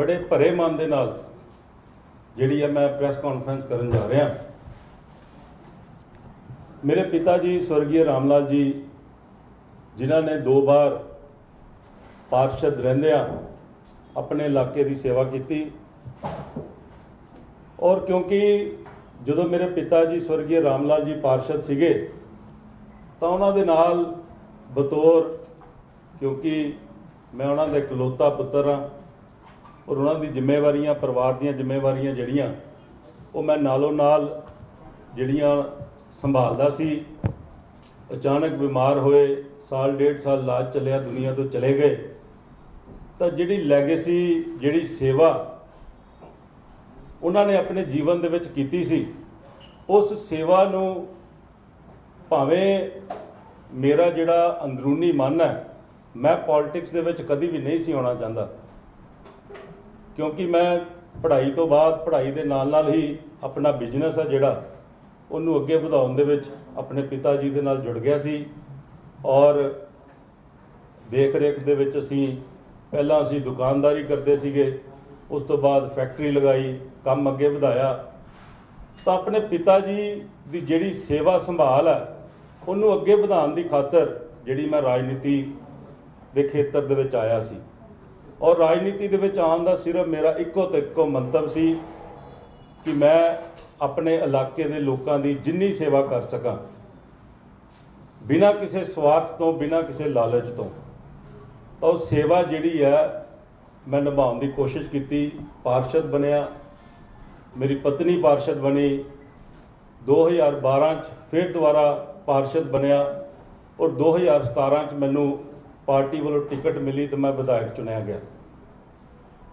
ਬੜੇ ਭਰੇ ਮਨ ਦੇ ਨਾਲ ਜਿਹੜੀ ਹੈ ਮੈਂ ਪ੍ਰੈਸ ਕਾਨਫਰੰਸ ਕਰਨ ਜਾ ਰਿਹਾ। ਮੇਰੇ ਪਿਤਾ ਜੀ ਸਵਰਗੀ ਰਾਮਲਾਲ ਜੀ, ਜਿਨ੍ਹਾਂ ਨੇ ਦੋ ਵਾਰ ਪਾਰਸ਼ਦ ਰਹਿੰਦਿਆਂ ਆਪਣੇ ਇਲਾਕੇ ਦੀ ਸੇਵਾ ਕੀਤੀ ਔਰ ਕਿਉਂਕਿ ਜਦੋਂ ਮੇਰੇ ਪਿਤਾ ਜੀ ਸਵਰਗੀ ਰਾਮਲਾਲ ਜੀ ਪਾਰਸ਼ਦ ਸੀਗੇ, ਤਾਂ ਉਹਨਾਂ ਦੇ ਨਾਲ ਬਤੌਰ ਕਿਉਂਕਿ ਮੈਂ ਉਹਨਾਂ ਦਾ ਇਕਲੌਤਾ ਪੁੱਤਰ ਹਾਂ ਔਰ ਉਹਨਾਂ ਦੀ ਜ਼ਿੰਮੇਵਾਰੀਆਂ, ਪਰਿਵਾਰ ਦੀਆਂ ਜ਼ਿੰਮੇਵਾਰੀਆਂ ਜਿਹੜੀਆਂ, ਉਹ ਮੈਂ ਨਾਲੋਂ ਨਾਲ ਜਿਹੜੀਆਂ ਸੰਭਾਲਦਾ ਸੀ, ਅਚਾਨਕ ਬਿਮਾਰ ਹੋਏ, ਸਾਲ, ਡੇਢ ਸਾਲ ਇਲਾਜ ਚੱਲਿਆ, ਦੁਨੀਆ ਤੋਂ ਚਲੇ ਗਏ, ਤਾਂ ਜਿਹੜੀ ਲੈਗੇਸੀ ਜਿਹੜੀ ਸੇਵਾ ਉਹਨਾਂ ਨੇ ਆਪਣੇ ਜੀਵਨ ਦੇ ਵਿੱਚ ਕੀਤੀ ਸੀ, ਉਸ ਸੇਵਾ ਨੂੰ ਭਾਵੇਂ ਮੇਰਾ ਜਿਹੜਾ ਅੰਦਰੂਨੀ ਮਨ ਹੈ, ਮੈਂ ਪੋਲਿਟਿਕਸ ਦੇ ਵਿੱਚ ਕਦੀ ਵੀ ਨਹੀਂ ਸੀ ਆਉਣਾ ਚਾਹੁੰਦਾ। ਕਿਉਂਕਿ ਮੈਂ ਪੜ੍ਹਾਈ ਤੋਂ ਬਾਅਦ ਪੜ੍ਹਾਈ ਦੇ ਨਾਲ ਨਾਲ ਹੀ ਆਪਣਾ ਬਿਜ਼ਨਸ ਹੈ ਜਿਹੜਾ, ਉਹਨੂੰ ਅੱਗੇ ਵਧਾਉਣ ਦੇ ਵਿੱਚ ਆਪਣੇ ਪਿਤਾ ਜੀ ਦੇ ਨਾਲ ਜੁੜ ਗਿਆ ਸੀ। ਔਰ ਦੇਖ ਰੇਖ ਦੇ ਵਿੱਚ ਅਸੀਂ ਪਹਿਲਾਂ ਅਸੀਂ ਦੁਕਾਨਦਾਰੀ ਕਰਦੇ ਸੀਗੇ, ਉਸ ਤੋਂ ਬਾਅਦ ਫੈਕਟਰੀ ਲਗਾਈ, ਕੰਮ ਅੱਗੇ ਵਧਾਇਆ। ਤਾਂ ਆਪਣੇ ਪਿਤਾ ਜੀ ਦੀ ਜਿਹੜੀ ਸੇਵਾ ਸੰਭਾਲ ਹੈ ਉਹਨੂੰ ਅੱਗੇ ਵਧਾਉਣ ਦੀ ਖਾਤਰ ਜਿਹੜੀ ਮੈਂ ਰਾਜਨੀਤੀ ਦੇ ਖੇਤਰ ਦੇ ਵਿੱਚ ਆਇਆ ਸੀ। ਔਰ ਰਾਜਨੀਤੀ ਦੇ ਵਿੱਚ ਆਉਣ ਦਾ ਸਿਰਫ ਮੇਰਾ ਇੱਕੋ ਤੇ ਇੱਕੋ ਮੰਤਵ ਸੀ ਕਿ ਮੈਂ ਆਪਣੇ ਇਲਾਕੇ ਦੇ ਲੋਕਾਂ ਦੀ ਜਿੰਨੀ ਸੇਵਾ ਕਰ ਸਕਾਂ, ਬਿਨਾਂ ਕਿਸੇ ਸਵਾਰਥ ਤੋਂ, ਬਿਨਾਂ ਕਿਸੇ ਲਾਲਚ ਤੋਂ, ਤਾਂ ਉਹ ਸੇਵਾ ਜਿਹੜੀ ਹੈ ਮੈਂ ਨਿਭਾਉਣ ਦੀ ਕੋਸ਼ਿਸ਼ ਕੀਤੀ, ਪਾਰਸ਼ਦ ਬਣਿਆ, ਮੇਰੀ ਪਤਨੀ ਪਾਰਸ਼ਦ ਬਣੀ 2012 ਚ ਫਿਰ ਦੁਬਾਰਾ ਪਾਰਸ਼ਦ ਬਣਿਆ ਔਰ 2017 ਚ ਮੈਨੂੰ ਪਾਰਟੀ ਵੱਲੋਂ ਟਿਕਟ ਮਿਲੀ ਤੇ ਮੈਂ ਵਿਧਾਇਕ ਚੁਣਿਆ ਗਿਆ।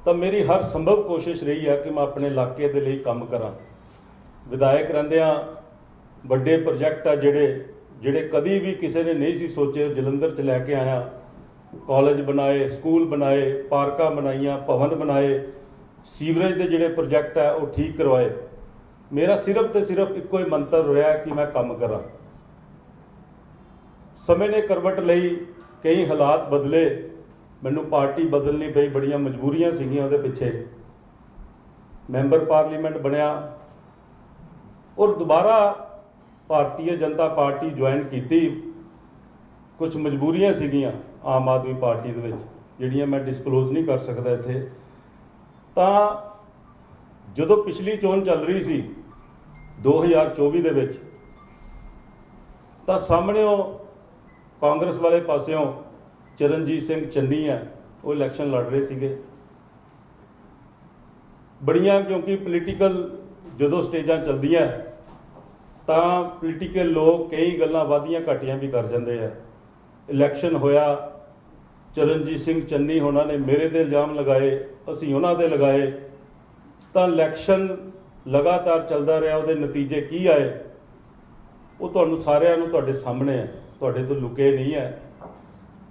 ਤਾਂ ਮੇਰੀ ਹਰ ਸੰਭਵ ਕੋਸ਼ਿਸ਼ ਰਹੀ ਹੈ ਕਿ ਮੈਂ ਆਪਣੇ ਇਲਾਕੇ ਦੇ ਲਈ ਕੰਮ ਕਰਾਂ। ਵਿਧਾਇਕ ਰਹਿੰਦਿਆਂ ਵੱਡੇ ਪ੍ਰੋਜੈਕਟ ਆ ਜਿਹੜੇ ਜਿਹੜੇ ਕਦੀ ਵੀ ਕਿਸੇ ਨੇ ਨਹੀਂ ਸੀ ਸੋਚੇ, ਜਲੰਧਰ ਚ ਲੈ ਕੇ ਆਇਆ। ਕਾਲਜ ਬਣਾਏ, ਸਕੂਲ ਬਣਾਏ, ਪਾਰਕਾਂ ਬਣਾਈਆਂ, ਭਵਨ ਬਣਾਏ, ਸੀਵਰੇਜ ਦੇ ਜਿਹੜੇ ਪ੍ਰੋਜੈਕਟ ਆ ਉਹ ਠੀਕ ਕਰਵਾਏ। ਮੇਰਾ ਸਿਰਫ ਤੇ ਸਿਰਫ ਇੱਕੋ ਹੀ ਮੰਤਵ ਰਿਹਾ ਕਿ ਮੈਂ ਕੰਮ ਕਰਾਂ। ਸਮੇਂ ਨੇ ਕਰਵਟ ਲਈ ਕਈ ਹਾਲਾਤ ਬਦਲੇ, ਮੈਨੂੰ ਪਾਰਟੀ ਬਦਲਣੀ ਪਈ, ਬੜੀਆਂ ਮਜਬੂਰੀਆਂ ਸੀਗੀਆਂ ਉਹਦੇ ਪਿੱਛੇ। ਮੈਂਬਰ ਪਾਰਲੀਮੈਂਟ ਬਣਿਆ ਔਰ ਦੁਬਾਰਾ ਭਾਰਤੀ ਜਨਤਾ ਪਾਰਟੀ ਜੁਆਇਨ ਕੀਤੀ। ਕੁਝ ਮਜਬੂਰੀਆਂ ਸੀਗੀਆਂ ਆਮ ਆਦਮੀ ਪਾਰਟੀ ਦੇ ਵਿੱਚ, ਜਿਹੜੀਆਂ ਮੈਂ ਡਿਸਕਲੋਜ਼ ਨਹੀਂ ਕਰ ਸਕਦਾ ਇੱਥੇ। ਤਾਂ ਜਦੋਂ ਪਿਛਲੀ ਚੋਣ ਚੱਲ ਰਹੀ ਸੀ 2024 ਦੇ ਵਿੱਚ, ਤਾਂ ਸਾਹਮਣੇ ਉਹ ਕਾਂਗਰਸ ਵਾਲੇ ਪਾਸਿਓਂ ਚਰਨਜੀਤ ਸਿੰਘ ਚੰਨੀ ਆ, ਉਹ ਇਲੈਕਸ਼ਨ ਲੜ ਰਹੇ ਸੀਗੇ। ਬੜੀਆਂ ਕਿਉਂਕਿ ਪੋਲੀਟੀਕਲ ਜਦੋਂ ਸਟੇਜਾਂ ਚੱਲਦੀਆਂ, ਤਾਂ ਪੋਲੀਟੀਕਲ ਲੋਕ ਕਈ ਗੱਲਾਂ ਵਾਧੀਆਂ ਘਾਟੀਆਂ ਵੀ ਕਰ ਜਾਂਦੇ ਆ। ਇਲੈਕਸ਼ਨ ਹੋਇਆ, ਚਰਨਜੀਤ ਸਿੰਘ ਚੰਨੀ ਉਹਨਾਂ ਨੇ ਮੇਰੇ ਤੇ ਇਲਜ਼ਾਮ ਲਗਾਏ, ਅਸੀਂ ਉਹਨਾਂ ਤੇ ਲਗਾਏ, ਤਾਂ ਇਲੈਕਸ਼ਨ ਲਗਾਤਾਰ ਚੱਲਦਾ ਰਿਹਾ, ਉਹਦੇ ਨਤੀਜੇ ਕੀ ਆਏ? ਉਹ ਤੁਹਾਨੂੰ ਸਾਰਿਆਂ ਨੂੰ ਤੁਹਾਡੇ ਸਾਹਮਣੇ ਹੈ ਤੁਹਾਡੇ ਤੋਂ ਲੁਕੇ ਨਹੀਂ ਹੈ।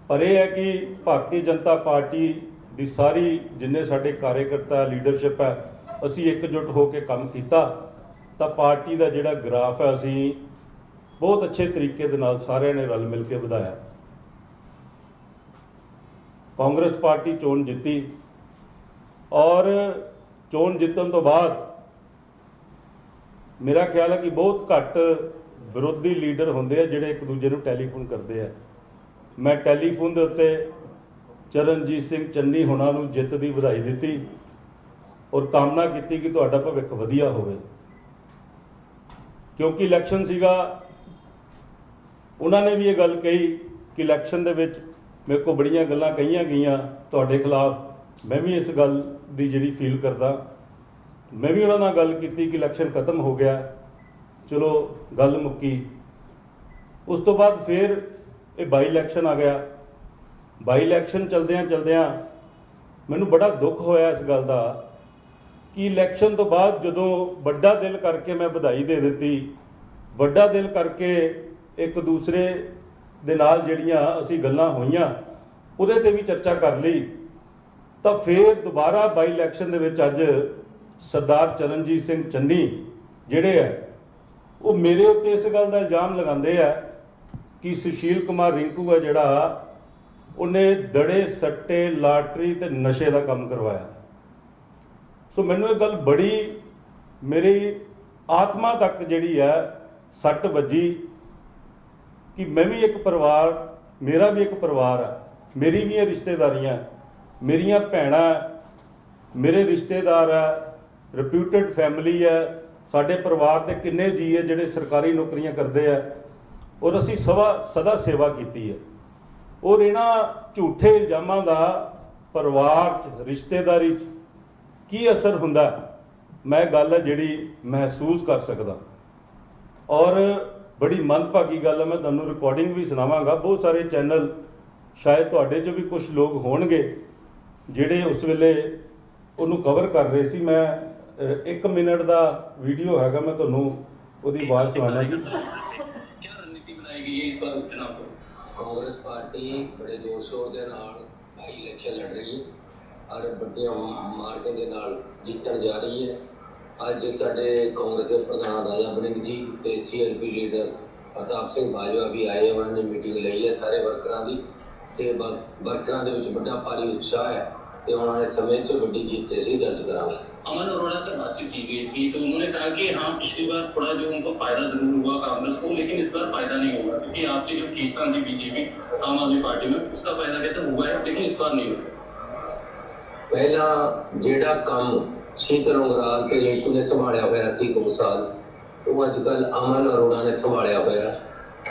ਪਰ ਇਹ ਹੈ ਕਿ ਭਾਰਤੀ ਜਨਤਾ ਪਾਰਟੀ ਦੀ ਸਾਰੀ ਜਿੰਨੇ ਸਾਡੇ ਕਾਰਜਕਰਤਾ ਲੀਡਰਸ਼ਿਪ ਹੈ, ਅਸੀਂ ਇਕਜੁੱਟ ਹੋ ਕੇ ਕੰਮ ਕੀਤਾ। ਤਾਂ ਪਾਰਟੀ ਦਾ ਜਿਹੜਾ ਗ੍ਰਾਫ ਹੈ, ਅਸੀਂ ਬਹੁਤ ਅੱਛੇ ਤਰੀਕੇ ਦੇ ਨਾਲ ਸਾਰਿਆਂ ਨੇ ਰਲ ਮਿਲ ਕੇ ਵਧਾਇਆ। ਕਾਂਗਰਸ ਪਾਰਟੀ ਚੋਣ ਜਿੱਤੀ ਔਰ ਚੋਣ ਜਿੱਤਣ ਤੋਂ ਬਾਅਦ ਮੇਰਾ ਖਿਆਲ ਹੈ ਕਿ ਬਹੁਤ ਘੱਟ ਵਿਰੋਧੀ ਲੀਡਰ ਹੁੰਦੇ ਆ ਜਿਹੜੇ ਇੱਕ ਦੂਜੇ ਨੂੰ ਟੈਲੀਫੋਨ ਕਰਦੇ ਆ। ਮੈਂ ਟੈਲੀਫੋਨ ਦੇ ਉੱਤੇ ਚਰਨਜੀਤ ਸਿੰਘ ਚੰਨੀ ਹੁਣਾਂ ਨੂੰ ਜਿੱਤ ਦੀ ਵਧਾਈ ਦਿੱਤੀ ਔਰ ਕਾਮਨਾ ਕੀਤੀ ਕਿ ਤੁਹਾਡਾ ਭਵਿੱਖ ਵਧੀਆ ਹੋਵੇ। ਕਿਉਂਕਿ ਇਲੈਕਸ਼ਨ ਸੀਗਾ, ਉਹਨਾਂ ਨੇ ਵੀ ਇਹ ਗੱਲ ਕਹੀ ਕਿ ਇਲੈਕਸ਼ਨ ਦੇ ਵਿੱਚ ਮੇਰੇ ਕੋਲ ਬੜੀਆਂ ਗੱਲਾਂ ਕਹੀਆਂ ਗਈਆਂ ਤੁਹਾਡੇ ਖਿਲਾਫ। ਮੈਂ ਵੀ ਇਸ ਗੱਲ ਦੀ ਜਿਹੜੀ ਫੀਲ ਕਰਦਾ। ਮੈਂ ਵੀ ਉਹਨਾਂ ਨਾਲ ਗੱਲ ਕੀਤੀ ਕਿ ਇਲੈਕਸ਼ਨ ਖਤਮ ਹੋ ਗਿਆ। ਚਲੋ ਗੱਲ ਮੁੱਕੀ। ਉਸ ਤੋਂ ਬਾਅਦ ਫਿਰ ਇਹ ਬਾਈ ਇਲੈਕਸ਼ਨ ਆ ਗਿਆ। ਬਾਈ ਇਲੈਕਸ਼ਨ ਚਲਦਿਆਂ ਚਲਦਿਆਂ ਮੈਨੂੰ ਬੜਾ ਦੁੱਖ ਹੋਇਆ ਇਸ ਗੱਲ ਦਾ ਕਿ ਇਲੈਕਸ਼ਨ ਤੋਂ ਬਾਅਦ ਜਦੋਂ ਵੱਡਾ ਦਿਲ ਕਰਕੇ ਮੈਂ ਵਧਾਈ ਦੇ ਦਿੱਤੀ, ਵੱਡਾ ਦਿਲ ਕਰਕੇ ਇੱਕ ਦੂਸਰੇ ਦੇ ਨਾਲ ਜਿਹੜੀਆਂ ਅਸੀਂ ਗੱਲਾਂ ਹੋਈਆਂ, ਉਹਦੇ ਤੇ ਵੀ ਚਰਚਾ ਕਰ ਲਈ, ਤਾਂ ਫਿਰ ਦੁਬਾਰਾ ਬਾਈ ਇਲੈਕਸ਼ਨ ਦੇ ਵਿੱਚ ਅੱਜ ਸਰਦਾਰ ਚਰਨਜੀਤ ਸਿੰਘ ਚੰਨੀ ਜਿਹੜੇ ਹੈ ਉਹ ਮੇਰੇ ਉੱਤੇ ਇਸ ਗੱਲ ਦਾ ਇਲਜ਼ਾਮ ਲਗਾਉਂਦੇ ਆ ਕਿ ਸੁਸ਼ੀਲ ਕੁਮਾਰ ਰਿੰਕੂ ਹੈ ਜਿਹੜਾ, ਉਹਨੇ ਦੜੇ ਸੱਟੇ, ਲਾਟਰੀ ਤੇ ਨਸ਼ੇ ਦਾ ਕੰਮ ਕਰਵਾਇਆ। ਸੋ ਮੈਨੂੰ ਇਹ ਗੱਲ ਬੜੀ, ਮੇਰੀ ਆਤਮਾ ਤੱਕ ਜਿਹੜੀ ਹੈ ਸੱਟ ਵੱਜੀ ਕਿ ਮੈਂ ਵੀ ਇੱਕ ਪਰਿਵਾਰ, ਮੇਰਾ ਵੀ ਇੱਕ ਪਰਿਵਾਰ ਹੈ ਮੇਰੀ ਵੀ ਇਹ ਰਿਸ਼ਤੇਦਾਰੀਆਂ, ਮੇਰੀਆਂ ਭੈਣਾਂ, ਮੇਰੇ ਰਿਸ਼ਤੇਦਾਰ ਹੈ ਰਿਪਿਊਟਡ ਫੈਮਿਲੀ ਹੈ ਸਾਡੇ ਪਰਿਵਾਰ ਦੇ ਕਿੰਨੇ ਜੀ ਹੈ ਜਿਹੜੇ ਸਰਕਾਰੀ ਨੌਕਰੀਆਂ ਕਰਦੇ ਆ, ਔਰ ਅਸੀਂ ਸਵਾ ਸਦਾ ਸੇਵਾ ਕੀਤੀ ਹੈ। ਔਰ ਇਹਨਾਂ ਝੂਠੇ ਇਲਜ਼ਾਮਾਂ ਦਾ ਪਰਿਵਾਰ 'ਚ, ਰਿਸ਼ਤੇਦਾਰੀ 'ਚ ਕੀ ਅਸਰ ਹੁੰਦਾ ਮੈਂ ਗੱਲ ਹੈ ਜਿਹੜੀ ਮਹਿਸੂਸ ਕਰ ਸਕਦਾ। ਔਰ ਬੜੀ ਮੰਦਭਾਗੀ ਗੱਲ ਹੈ, ਮੈਂ ਤੁਹਾਨੂੰ ਰਿਕਾਰਡਿੰਗ ਵੀ ਸੁਣਾਵਾਂਗਾ। ਬਹੁਤ ਸਾਰੇ ਚੈਨਲ ਸ਼ਾਇਦ ਤੁਹਾਡੇ 'ਚ ਵੀ ਕੁਝ ਲੋਕ ਹੋਣਗੇ ਜਿਹੜੇ ਉਸ ਵੇਲੇ ਉਹਨੂੰ ਕਵਰ ਕਰ ਰਹੇ ਸੀ। ਮੈਂ ਇੱਕ ਮਿੰਟ ਦਾ ਵੀਡੀਓ ਹੈਗਾ ਮੈਂ ਤੁਹਾਨੂੰ ਉਹਦੀ ਆਵਾਜ਼ ਸੁਣਾਣਾ ਜੀ ਕੀ ਰਣਨੀਤੀ ਬਣਾਈ ਗਈ ਹੈ ਇਸ ਵਾਰ ਚੁਣਾਵ ਕਾਂਗਰਸ ਪਾਰਟੀ ਬੜੇ ਜ਼ੋਰ ਸ਼ੋਰ ਦੇ ਨਾਲ ਭਾਈ ਇਲੈਕਸ਼ਨ ਲੜ ਰਹੀ ਹੈ ਔਰ ਵੱਡੇ ਮਾਰਕੀਟ ਦੇ ਨਾਲ ਜਿੱਤਣ ਜਾ ਰਹੀ ਹੈ। ਅੱਜ ਸਾਡੇ ਕਾਂਗਰਸ ਦੇ ਪ੍ਰਧਾਨ ਰਾਜਾ ਬਨਿੰਗ ਜੀ ਤੇ ਸੀਐਲਪੀ ਲੀਡਰ ਪ੍ਰਤਾਪ ਸਿੰਘ ਬਾਜਵਾ ਵੀ ਆਏ ਉਹਨਾਂ ਨੇ ਮੀਟਿੰਗ ਲਈ ਹੈ ਸਾਰੇ ਵਰਕਰਾਂ ਦੀ। ਤੇ ਵਰਕਰਾਂ ਦੇ ਵਿੱਚ ਵੱਡਾ ਭਾਰੀ ਉਤਸ਼ਾਹ ਹੈ ਤੇ ਉਹਨਾਂ ਨੇ ਸਮੇਂ 'ਚ ਵੱਡੀ ਜਿੱਤ ਤੇ ਸੀ ਦਰਜ ਕਰਾਂਗੇ। अमन अरोड़ा से बातचीत की गई थी तो उन्होंने कहा कि हाँ पिछली बार थोड़ा जो उनको फायदा जरूर हुआ कांग्रेस को लेकिन इस बार फायदा नहीं होगा क्योंकि आपसे जो खींचतान थी बीजेपी आम आदमी पार्टी में उसका फायदा कहते हैं हुआ है लेकिन इस बार नहीं हुआ ਪਹਿਲਾਂ ਜਿਹੜਾ ਕੰਮ ਸ਼ੀਤਲ ਉਂਗਰਾਲ ਤੇ ਰਿੰਕੂ ਨੇ ਸੰਭਾਲਿਆ ਹੋਇਆ ਸੀ 2 ਸਾਲ ਉਹ ਅੱਜ ਕੱਲ ਅਮਨ ਅਰੋੜਾ ਨੇ ਸੰਭਾਲਿਆ ਹੋਇਆ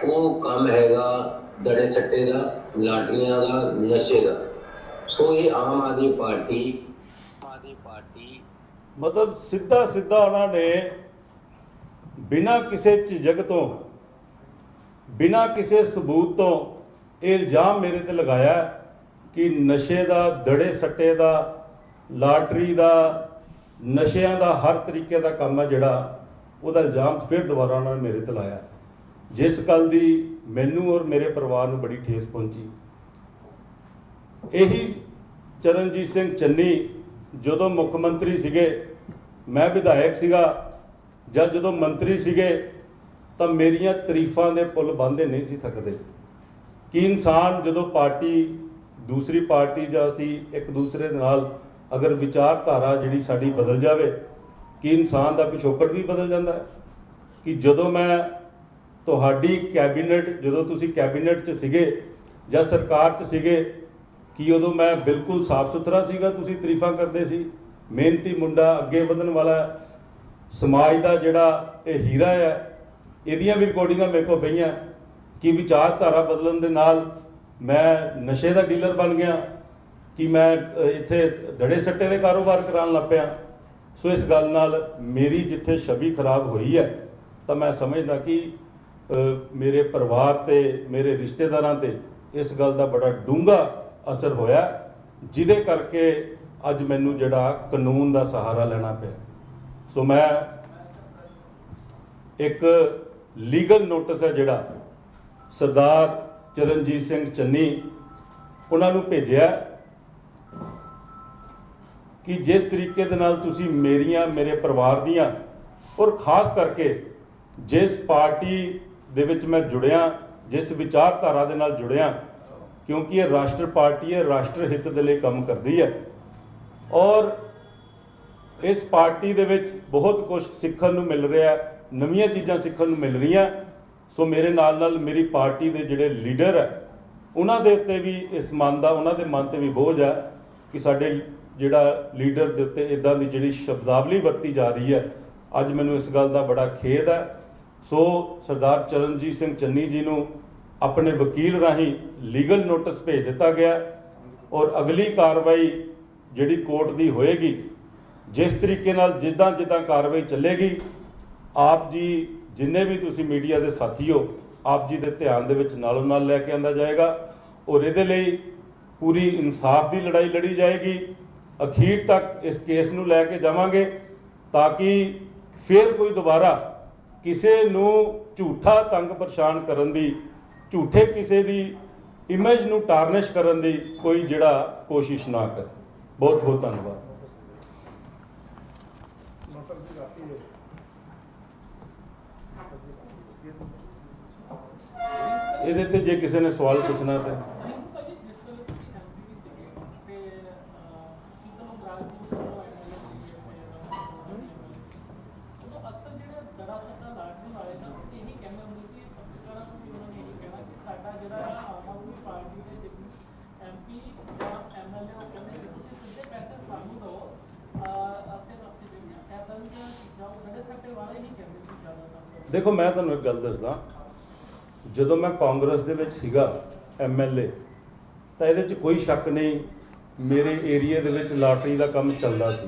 ਉਹ ਕੰਮ ਹੈਗਾ ਦੜੇ ਸੱਟੇ ਦਾ ਲਾਟਰੀਆਂ ਦਾ ਨਸ਼ੇ ਦਾ ਸੋ ਇਹ ਆਮ ਆਦਮੀ ਪਾਰਟੀ ਆਮ ਆਦਮੀ ਪਾਰਟੀ ਮਤਲਬ ਸਿੱਧਾ ਸਿੱਧਾ ਉਹਨਾਂ ਨੇ ਬਿਨਾਂ ਕਿਸੇ ਝਿਜਕ ਤੋਂ, ਬਿਨਾਂ ਕਿਸੇ ਸਬੂਤ ਤੋਂ ਇਹ ਇਲਜ਼ਾਮ ਮੇਰੇ ਤੇ ਲਗਾਇਆ ਕਿ ਨਸ਼ੇ ਦਾ, ਦੜੇ ਸੱਟੇ ਦਾ, ਲਾਟਰੀ ਦਾ, ਨਸ਼ਿਆਂ ਦਾ ਹਰ ਤਰੀਕੇ ਦਾ ਕੰਮ ਹੈ ਜਿਹੜਾ ਉਹਦਾ ਇਲਜ਼ਾਮ ਫਿਰ ਦੁਬਾਰਾ ਉਹਨਾਂ ਨੇ ਮੇਰੇ ਤੇ ਲਾਇਆ। ਜਿਸ ਗੱਲ ਦੀ ਮੈਨੂੰ ਔਰ ਮੇਰੇ ਪਰਿਵਾਰ ਨੂੰ ਬੜੀ ਠੇਸ ਪਹੁੰਚੀ। ਇਹੀ ਚਰਨਜੀਤ ਸਿੰਘ ਚੰਨੀ ਜਦੋਂ ਮੁੱਖ ਮੰਤਰੀ ਸੀਗੇ, ਮੈਂ ਵਿਧਾਇਕ ਸੀਗਾ ਜਦ ਜਦੋਂ ਮੰਤਰੀ ਸੀਗੇ, ਤਾਂ ਮੇਰੀਆਂ ਤਾਰੀਫਾਂ ਦੇ ਪੁੱਲ ਬੰਦੇ ਨਹੀਂ ਸੀ ਥੱਕਦੇ। ਕਿ ਇਨਸਾਨ ਜਦੋਂ ਪਾਰਟੀ, ਦੂਸਰੀ ਪਾਰਟੀ ਜਾਂ ਅਸੀਂ ਇੱਕ ਦੂਸਰੇ ਦੇ ਨਾਲ ਅਗਰ ਵਿਚਾਰਧਾਰਾ ਜਿਹੜੀ ਸਾਡੀ ਬਦਲ ਜਾਵੇ, ਕਿ ਇਨਸਾਨ ਦਾ ਪਿਛੋਕੜ ਵੀ ਬਦਲ ਜਾਂਦਾ ਹੈ? ਕਿ ਜਦੋਂ ਮੈਂ ਤੁਹਾਡੀ ਕੈਬਨਿਟ, ਜਦੋਂ ਤੁਸੀਂ ਕੈਬਨਿਟ 'ਚ ਸੀਗੇ ਜਾਂ ਸਰਕਾਰ 'ਚ ਸੀਗੇ ਕਿ ਉਦੋਂ ਮੈਂ ਬਿਲਕੁਲ ਸਾਫ਼ ਸੁਥਰਾ ਸੀਗਾ, ਤੁਸੀਂ ਤਾਰੀਫਾਂ ਕਰਦੇ ਸੀ। ਮਿਹਨਤੀ ਮੁੰਡਾ, ਅੱਗੇ ਵਧਣ ਵਾਲਾ, ਸਮਾਜ ਦਾ ਜਿਹੜਾ ਇਹ ਹੀਰਾ ਹੈ, ਇਹਦੀਆਂ ਵੀ ਰਿਕਾਰਡਿੰਗਾਂ ਮੇਰੇ ਕੋਲ ਪਈਆਂ ਕਿ ਵਿਚਾਰਧਾਰਾ ਬਦਲਣ ਦੇ ਨਾਲ ਮੈਂ ਨਸ਼ੇ ਦਾ ਡੀਲਰ ਬਣ ਗਿਆ, ਕਿ ਮੈਂ ਇੱਥੇ ਧੜੇ ਸੱਟੇ ਦੇ ਕਾਰੋਬਾਰ ਕਰਾਉਣ ਲੱਗ ਪਿਆ। ਸੋ ਇਸ ਗੱਲ ਨਾਲ ਮੇਰੀ ਜਿੱਥੇ ਛਵੀ ਖਰਾਬ ਹੋਈ ਹੈ, ਤਾਂ ਮੈਂ ਸਮਝਦਾ ਕਿ ਮੇਰੇ ਪਰਿਵਾਰ ਤੇ, ਮੇਰੇ ਰਿਸ਼ਤੇਦਾਰਾਂ ਤੇ ਇਸ ਗੱਲ ਦਾ ਬੜਾ ਡੂੰਘਾ ਅਸਰ ਹੋਇਆ। ਜਿਹਦੇ ਕਰਕੇ ਅੱਜ ਮੈਨੂੰ ਜਿਹੜਾ ਕਾਨੂੰਨ ਦਾ ਸਹਾਰਾ ਲੈਣਾ ਪਿਆ। ਸੋ ਮੈਂ ਇੱਕ ਲੀਗਲ ਨੋਟਿਸ ਹੈ ਜਿਹੜਾ ਸਰਦਾਰ ਚਰਨਜੀਤ ਸਿੰਘ ਚੰਨੀ ਉਹਨਾਂ ਨੂੰ ਭੇਜਿਆ ਕਿ ਜਿਸ ਤਰੀਕੇ ਦੇ ਨਾਲ ਤੁਸੀਂ ਮੇਰੀਆਂ, ਮੇਰੇ ਪਰਿਵਾਰ ਦੀਆਂ ਔਰ ਖਾਸ ਕਰਕੇ ਜਿਸ ਪਾਰਟੀ ਦੇ ਵਿੱਚ ਮੈਂ ਜੁੜਿਆ, ਜਿਸ ਵਿਚਾਰਧਾਰਾ ਦੇ ਨਾਲ ਜੁੜਿਆ ਕਿਉਂਕਿ ਇਹ ਰਾਸ਼ਟਰ ਪਾਰਟੀ ਹੈ, ਰਾਸ਼ਟਰ ਹਿੱਤ ਦੇ ਲਈ ਕੰਮ ਕਰਦੀ ਹੈ। ਔਰ ਇਸ ਪਾਰਟੀ ਦੇ ਵਿੱਚ ਬਹੁਤ ਕੁਝ ਸਿੱਖਣ ਨੂੰ ਮਿਲ ਰਿਹਾ ਨਵੀਆਂ ਚੀਜ਼ਾਂ ਸਿੱਖਣ ਨੂੰ ਮਿਲ ਰਹੀਆਂ। ਸੋ ਮੇਰੇ ਨਾਲ ਨਾਲ ਮੇਰੀ ਪਾਰਟੀ ਦੇ ਜਿਹੜੇ ਲੀਡਰ ਹੈ, ਉਹਨਾਂ ਦੇ ਉੱਤੇ ਵੀ ਇਸ ਮਨ ਦਾ, ਉਹਨਾਂ ਦੇ ਮਨ ਤੇ ਵੀ ਬੋਝ ਹੈ ਕਿ ਸਾਡੇ ਜਿਹੜਾ ਲੀਡਰ ਦੇ ਉੱਤੇ ਇਦਾਂ ਦੀ ਜਿਹੜੀ ਸ਼ਬਦਾਵਲੀ ਵਰਤੀ ਜਾ ਰਹੀ ਹੈ, ਅੱਜ ਮੈਨੂੰ ਇਸ ਗੱਲ ਦਾ ਬੜਾ ਖੇਦ ਹੈ। ਸੋ ਸਰਦਾਰ ਚਰਨਜੀਤ ਸਿੰਘ ਚੰਨੀ ਜੀ ਨੂੰ ਆਪਣੇ ਵਕੀਲ ਰਾਹੀਂ ਲੀਗਲ ਨੋਟਿਸ ਭੇਜ ਦਿੱਤਾ ਗਿਆ ਔਰ ਅਗਲੀ ਕਾਰਵਾਈ ਜਿਹੜੀ ਕੋਰਟ ਦੀ ਹੋਏਗੀ, ਜਿਸ ਤਰੀਕੇ ਨਾਲ ਜਿੱਦਾਂ ਜਿੱਦਾਂ ਕਾਰਵਾਈ ਚੱਲੇਗੀ, ਆਪ ਜੀ ਜਿੰਨੇ ਵੀ ਤੁਸੀਂ ਮੀਡੀਆ ਦੇ ਸਾਥੀ ਹੋ ਆਪ ਜੀ ਦੇ ਧਿਆਨ ਦੇ ਵਿੱਚ ਨਾਲੋਂ ਨਾਲ ਲੈ ਕੇ ਆਂਦਾ ਜਾਏਗਾ ਔਰ ਇਹਦੇ ਲਈ ਪੂਰੀ ਇਨਸਾਫ ਦੀ ਲੜਾਈ ਲੜੀ ਜਾਏਗੀ। ਅਖੀਰ ਤੱਕ ਇਸ ਕੇਸ ਨੂੰ ਲੈ ਕੇ ਜਾਵਾਂਗੇ ਤਾਂ ਕਿ ਫਿਰ ਕੋਈ ਦੁਬਾਰਾ ਕਿਸੇ ਨੂੰ ਝੂਠਾ ਤੰਗ ਪਰੇਸ਼ਾਨ ਕਰਨ ਦੀ ਝੂਠੇ ਕਿਸੇ ਦੀ ਇਮੇਜ ਨੂੰ ਟਾਰਨਿਸ਼ ਕਰਨ ਦੀ ਕੋਈ ਜਿਹੜਾ ਕੋਸ਼ਿਸ਼ ਨਾ ਕਰੇ। ਬਹੁਤ ਬਹੁਤ ਧੰਨਵਾਦ। ਇਹਦੇ ਤੇ ਜੇ ਕਿਸੇ ਨੇ ਸਵਾਲ ਪੁੱਛਣਾ ਤਾਂ ਭਾਜੀ ਜਿਸ ਵੇਲੇ ਤੁਸੀਂ ਐਮਪੀ ਸੀਗੇ ਤੇ ਅਹ, ਸ਼ੀਤਲ ਉਗਰਾਲ ਜੀ ਨੂੰ ਐਮਐਲਏ ਦੇਖੋ, ਮੈਂ ਤੁਹਾਨੂੰ ਇੱਕ ਗੱਲ ਦੱਸਦਾ। ਜਦੋਂ ਮੈਂ ਕਾਂਗਰਸ ਦੇ ਵਿੱਚ ਸੀਗਾ ਐਮਐਲਏ ਤਾਂ ਇਹਦੇ 'ਚ ਕੋਈ ਸ਼ੱਕ ਨਹੀਂ, ਮੇਰੇ ਏਰੀਆ ਦੇ ਵਿੱਚ ਲਾਟਰੀ ਦਾ ਕੰਮ ਚੱਲਦਾ ਸੀ।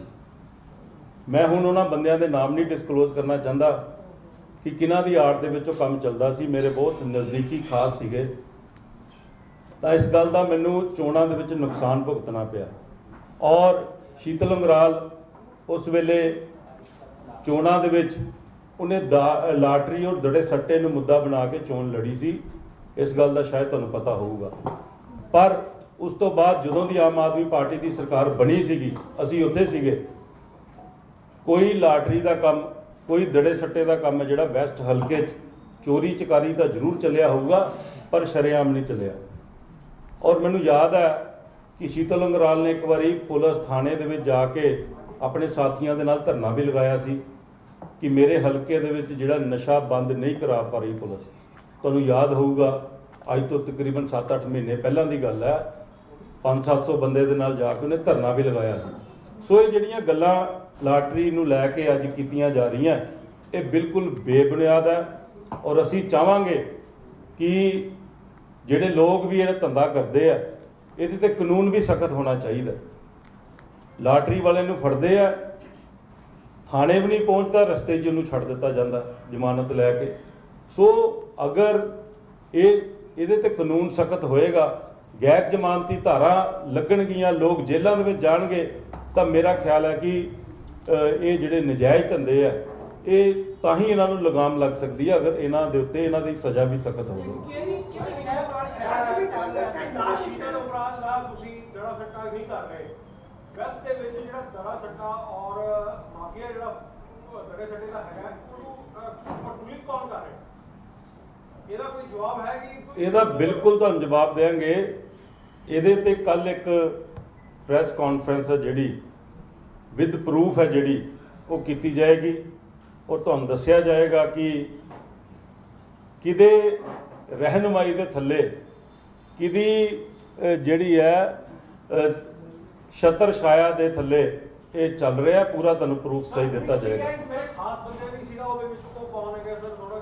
ਮੈਂ ਹੁਣ ਉਹਨਾਂ ਬੰਦਿਆਂ ਦੇ ਨਾਮ ਨਹੀਂ ਡਿਸਕਲੋਜ਼ ਕਰਨਾ ਚਾਹੁੰਦਾ ਕਿ ਕਿਹਨਾਂ ਦੀ ਆੜ ਦੇ ਵਿੱਚ ਉਹ ਕੰਮ ਚੱਲਦਾ ਸੀ। ਮੇਰੇ ਬਹੁਤ ਨਜ਼ਦੀਕੀ ਖਾਸ ਸੀਗੇ। ਤਾਂ ਇਸ ਗੱਲ ਦਾ ਮੈਨੂੰ ਚੋਣਾਂ ਦੇ ਵਿੱਚ ਨੁਕਸਾਨ ਭੁਗਤਣਾ ਪਿਆ। ਔਰ ਸ਼ੀਤਲ ਅੰਗਰਾਲ ਉਸ ਵੇਲੇ ਚੋਣਾਂ ਦੇ ਵਿੱਚ ਉਹਨੇ ਦਾ- ਲਾਟਰੀ ਔਰ ਦੜੇ ਸੱਟੇ ਨੂੰ ਮੁੱਦਾ ਬਣਾ ਕੇ ਚੋਣ ਲੜੀ ਸੀ। ਇਸ ਗੱਲ ਦਾ ਸ਼ਾਇਦ ਤੁਹਾਨੂੰ ਪਤਾ ਹੋਊਗਾ। ਪਰ ਉਸ ਤੋਂ ਬਾਅਦ ਜਦੋਂ ਦੀ ਆਮ ਆਦਮੀ ਪਾਰਟੀ ਦੀ ਸਰਕਾਰ ਬਣੀ ਸੀਗੀ, ਅਸੀਂ ਉੱਥੇ ਸੀਗੇ। ਕੋਈ ਲਾਟਰੀ ਦਾ ਕੰਮ, ਕੋਈ ਦੜੇ ਸੱਟੇ ਦਾ ਕੰਮ ਹੈ ਜਿਹੜਾ ਵੈਸਟ ਹਲਕੇ 'ਚ ਚੋਰੀ ਚਕਾਰੀ ਤਾਂ ਜ਼ਰੂਰ ਚੱਲਿਆ ਹੋਊਗਾ, ਪਰ ਸ਼ਰੇਆਮ ਨਹੀਂ ਚੱਲਿਆ। ਔਰ ਮੈਨੂੰ ਯਾਦ ਹੈ ਕਿ ਸ਼ੀਤਲ ਅੰਗਰਾਲ ਨੇ ਇੱਕ ਵਾਰੀ ਪੁਲਿਸ ਥਾਣੇ ਦੇ ਵਿੱਚ ਜਾ ਕੇ ਆਪਣੇ ਸਾਥੀਆਂ ਦੇ ਨਾਲ ਧਰਨਾ ਵੀ ਲਗਾਇਆ ਸੀ। ਕਿ ਮੇਰੇ ਹਲਕੇ ਦੇ ਵਿੱਚ ਜਿਹੜਾ ਨਸ਼ਾ ਬੰਦ ਨਹੀਂ ਕਰਾ ਪਾ ਰਹੀ ਪੁਲਿਸ, ਤੁਹਾਨੂੰ ਯਾਦ ਹੋਊਗਾ, ਅੱਜ ਤੋਂ ਤਕਰੀਬਨ 7-8 ਮਹੀਨੇ ਪਹਿਲਾਂ ਦੀ ਗੱਲ ਹੈ 5-700 ਬੰਦੇ ਦੇ ਨਾਲ ਜਾ ਕੇ ਉਹਨੇ ਧਰਨਾ ਵੀ ਲਗਾਇਆ ਸੀ। ਸੋ ਇਹ ਜਿਹੜੀਆਂ ਗੱਲਾਂ ਲਾਟਰੀ ਨੂੰ ਲੈ ਕੇ ਅੱਜ ਕੀਤੀਆਂ ਜਾ ਰਹੀਆਂ, ਇਹ ਬਿਲਕੁਲ ਬੇਬੁਨਿਆਦ ਹੈ ਔਰ ਅਸੀਂ ਚਾਹਾਂਗੇ ਕਿ ਜਿਹੜੇ ਲੋਕ ਵੀ ਇਹ ਧੰਦਾ ਕਰਦੇ ਆ, ਇਹਦੇ ਤੇ ਕਾਨੂੰਨ ਵੀ ਸਖਤ ਹੋਣਾ ਚਾਹੀਦਾ। ਲਾਟਰੀ ਵਾਲੇ ਨੂੰ ਫੜਦੇ ਆ ਥਾਣੇ ਵੀ ਨਹੀਂ ਪਹੁੰਚਦਾ, ਰਸਤੇ 'ਚ ਉਹਨੂੰ ਛੱਡ ਦਿੱਤਾ ਜਾਂਦਾ, ਜ਼ਮਾਨਤ ਲੈ ਕੇ। ਸੋ ਅਗਰ ਇਹ, ਇਹਦੇ ਤੇ ਕਾਨੂੰਨ ਸਖਤ ਹੋਏਗਾ, ਗੈਰ ਜ਼ਮਾਨਤੀ ਧਾਰਾ ਲੱਗਣਗੀਆਂ, ਲੋਕ ਜੇਲ੍ਹਾਂ ਦੇ ਵਿੱਚ ਜਾਣਗੇ, ਤਾਂ ਮੇਰਾ ਖਿਆਲ ਹੈ ਕਿ ਇਹ ਜਿਹੜੇ ਨਜਾਇਜ਼ ਧੰਦੇ ਆ, ਇਹ ਤਾਂ ਹੀ ਇਹਨਾਂ ਨੂੰ ਲਗਾਮ ਲੱਗ ਸਕਦੀ ਹੈ ਅਗਰ ਇਹਨਾਂ ਦੇ ਉੱਤੇ ਇਹਨਾਂ ਦੀ ਸਜ਼ਾ ਵੀ ਸਖਤ ਹੋਵੇ। ਸ਼ੀਤਲ ਸੱਟਾ ਨਹੀਂ ਕਰ ਰਹੇ। ਵੈਸਟ ਦੇ ਵਿੱਚ ਜਿਹੜਾ ਦੜਾ ਸੱਟਾ ਔਰ ਮਾਫੀਆ ਜਿਹੜਾ ਉਹ ਸੱਟੇ ਦਾ ਹੈਗਾ, ਉਹਨੂੰ ਕੰਟਰੋਲਿੰਗ ਕੌਣ ਕਰ ਰਿਹਾ? ਇਹਦਾ ਕੋਈ ਜਵਾਬ ਹੈ ਕਿ ਇਹਦਾ ਬਿਲਕੁਲ ਤੁਹਾਨੂੰ ਜਵਾਬ ਦੇਵਾਂਗੇ। ਇਹਦੇ ਤੇ ਕੱਲ ਇੱਕ ਪ੍ਰੈਸ ਕਾਨਫਰੰਸ ਹੈ ਜਿਹੜੀ, ਵਿਦ ਪ੍ਰੂਫ ਹੈ ਜਿਹੜੀ, ਉਹ ਕੀਤੀ ਜਾਏਗੀ। ਔਰ ਤੁਹਾਨੂੰ ਦੱਸਿਆ ਜਾਏਗਾ ਕਿ ਕਿਹਦੇ ਰਹਿਨਮਾਈ ਦੇ ਥੱਲੇ, ਕਿਹਦੀ ਜਿਹੜੀ ਹੈ ਛਤਰ ਛਾਇਆ ਦੇ ਥੱਲੇ ਇਹ ਚੱਲ ਰਿਹਾ ਪੂਰਾ ਤੁਹਾਨੂੰ ਪ੍ਰੂਫ ਸਹੀ ਦਿੱਤਾ ਜਾਏਗਾ। ਕਿਹਾ ਕਿ ਮੇਰੇ ਖਾਸ ਬੰਦੇ ਨਹੀਂ ਸੀਗਾ ਉਹਦੇ ਵਿੱਚ ਉਹ ਕੌਣ ਹੈਗਾ ਸਰ ਥੋੜਾ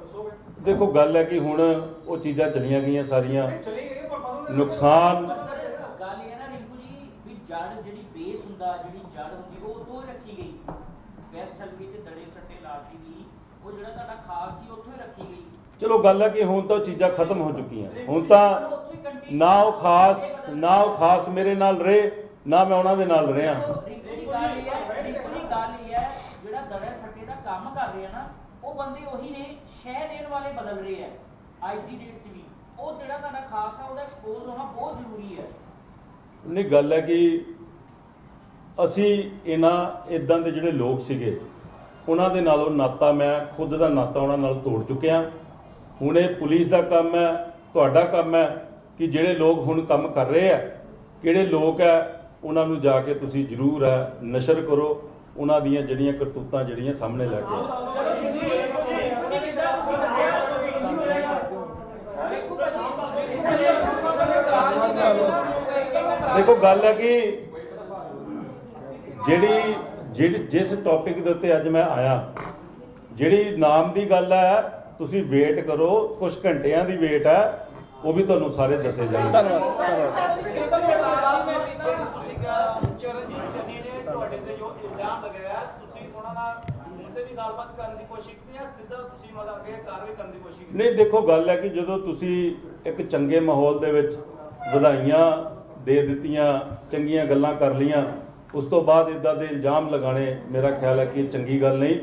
ਦੱਸੋਗੇ? ਦੇਖੋ ਗੱਲ ਹੈ ਕਿ ਹੁਣ ਉਹ ਚੀਜ਼ਾਂ ਚਲੀਆਂ ਗਈਆਂ ਸਾਰੀਆਂ। ਚਲੀ ਗਈ ਪਰ ਨੁਕਸਾਨ- ਪਰ ਸਰ ਗੱਲ ਇਹ ਹੈ ਨਾ ਰਿੰਕੂ ਜੀ ਵੀ ਜੜ ਜਿਹੜੀ ਬੇਸ ਹੁੰਦਾ ਜਿਹੜੀ ਜੜ ਹੁੰਦੀ ਉਹ ਉੱਥੋਂ ਹੀ ਰੱਖੀ ਗਈ। ਵੈਸਟ ਹਲਕੇ ਤੇ ਦੜੇ ਸੱਟੇ ਲਾਟਰੀ ਦੀ ਉਹ ਜਿਹੜਾ ਤੁਹਾਡਾ ਖਾਸ ਸੀ ਉੱਥੋਂ ਹੀ ਰੱਖੀ ਗਈ। ਚਲੋ ਗੱਲ ਹੈ ਕਿ ਹੁਣ ਤਾਂ ਉਹ ਚੀਜ਼ਾਂ ਖਤਮ ਹੋ ਚੁੱਕੀਆਂ। ਹੁਣ ਤਾਂ ਨਾ ਉਹ ਖਾਸ ਨਾ ਉਹ ਖਾਸ ਮੇਰੇ ਨਾਲ ਰਹੇ। ਨਾ ਮੈਂ ਉਹਨਾਂ ਦੇ ਨਾਲ ਰਿਹਾ। ਗੱਲ ਇਹ ਹੈ ਰਿੰਕੂ ਦੀ ਗੱਲ ਇਹ ਹੈ ਜਿਹੜਾ ਦੜੇ ਸੱਟੇ ਦਾ ਕੰਮ ਕਰ ਰਿਹਾ ਨਾ ਉਹ ਬੰਦੇ ਉਹੀ ਨੇ ਸ਼ਹਿ ਦੇਣ ਵਾਲੇ ਬਦਲ ਰਹੇ ਆ ਅੱਜ ਦੀ ਡੇਟ 'ਚ ਵੀ। ਉਹ ਜਿਹੜਾ ਤੁਹਾਡਾ ਖਾਸ ਆ ਉਹਦਾ ਐਕਸਪੋਜ਼ ਹੋਣਾ ਬਹੁਤ ਜ਼ਰੂਰੀ ਹੈ। ਨਹੀਂ ਗੱਲ ਹੈ ਕਿ ਅਸੀਂ ਇਹਨਾਂ ਇਦਾਂ ਦੇ ਜਿਹੜੇ ਲੋਕ ਸੀਗੇ ਉਹਨਾਂ ਦੇ ਨਾਲੋਂ ਨਾਤਾ ਮੈਂ ਖੁਦ ਦਾ ਨਾਤਾ ਉਹਨਾਂ ਨਾਲ ਤੋੜ ਚੁੱਕਿਆ। ਹੁਣ ਇਹ ਪੁਲਿਸ ਦਾ ਕੰਮ ਹੈ ਤੁਹਾਡਾ ਕੰਮ ਹੈ ਕਿ ਜਿਹੜੇ ਲੋਕ ਹੁਣ ਕੰਮ ਕਰ ਰਹੇ ਆ ਕਿਹੜੇ ਲੋਕ ਹੈ ਉਹਨਾਂ ਨੂੰ ਜਾ ਕੇ ਤੁਸੀਂ ਜ਼ਰੂਰ ਹੈ ਨਸ਼ਰ ਕਰੋ। ਉਹਨਾਂ ਦੀਆਂ ਜਿਹੜੀਆਂ ਕਰਤੂਤਾਂ ਜਿਹੜੀਆਂ ਸਾਹਮਣੇ ਲੈ ਕੇ ਦੇਖੋ, ਗੱਲ ਹੈ ਕਿ ਜਿਹੜੀ ਜਿਹੜੀ ਜਿਸ ਟੌਪਿਕ ਦੇ ਉੱਤੇ ਅੱਜ ਮੈਂ ਆਇਆ, ਜਿਹੜੀ ਨਾਮ ਦੀ ਗੱਲ ਹੈ, ਤੁਸੀਂ ਵੇਟ ਕਰੋ ਕੁਝ ਘੰਟਿਆਂ ਦੀ ਵੇਟ ਹੈ। ਉਹ ਵੀ ਤੁਹਾਨੂੰ ਸਾਰੇ ਦੱਸੇ ਜਾਣਗੇ। ਤੁਸੀਂ ਕਿਹਾ ਚਰਨਜੀਤ ਚੰਨੀ ਨੇ ਤੁਹਾਡੇ ਤੇ ਜੋ ਇਲਜ਼ਾਮ ਲਗਾਇਆ ਤੁਸੀਂ ਉਹਨਾਂ ਨਾਲ ਮੁੱਦੇ ਦੀ ਗੱਲਬਾਤ ਕਰਨ ਦੀ ਕੋਸ਼ਿਸ਼ ਕੀਤੀ ਜਾਂ ਸਿੱਧਾ ਤੁਸੀਂ ਮਤਲਬ ਅੱਗੇ ਕਾਰਵਾਈ ਕਰਨ ਦੀ ਕੋਸ਼ਿਸ਼ ਕੀਤੀ ਨਹੀਂ ਦੇਖੋ ਗੱਲ ਹੈ ਕਿ ਜਦੋਂ ਤੁਸੀਂ ਇੱਕ ਚੰਗੇ ਮਾਹੌਲ ਦੇ ਵਿੱਚ ਵਧਾਈਆਂ ਦੇ ਦਿੱਤੀਆਂ ਚੰਗੀਆਂ ਗੱਲਾਂ ਕਰ ਲੀਆਂ ਉਸ ਤੋਂ ਬਾਅਦ ਇਦਾਂ ਦੇ ਇਲਜ਼ਾਮ ਲਗਾਣੇ ਮੇਰਾ ਖਿਆਲ ਹੈ ਕਿ ਇਹ ਚੰਗੀ ਗੱਲ ਨਹੀਂ।